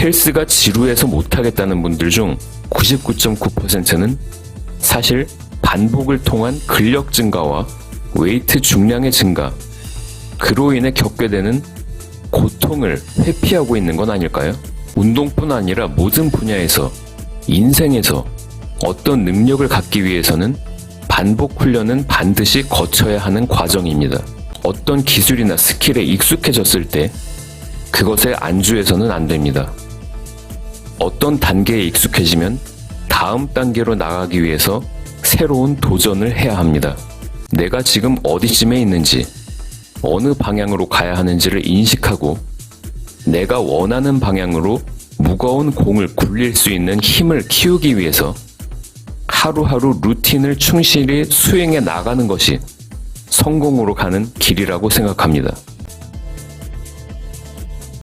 헬스가 지루해서 못하겠다는 분들 중 99.9%는 사실 반복을 통한 근력 증가와 웨이트 중량의 증가, 그로 인해 겪게 되는 고통을 회피하고 있는 건 아닐까요? 운동뿐 아니라 모든 분야에서, 인생에서 어떤 능력을 갖기 위해서는 반복 훈련은 반드시 거쳐야 하는 과정입니다. 어떤 기술이나 스킬에 익숙해졌을 때 그것에 안주해서는 안 됩니다. 어떤 단계에 익숙해지면 다음 단계로 나가기 위해서 새로운 도전을 해야 합니다. 내가 지금 어디쯤에 있는지, 어느 방향으로 가야 하는지를 인식하고 내가 원하는 방향으로 무거운 공을 굴릴 수 있는 힘을 키우기 위해서 하루하루 루틴을 충실히 수행해 나가는 것이 성공으로 가는 길이라고 생각합니다.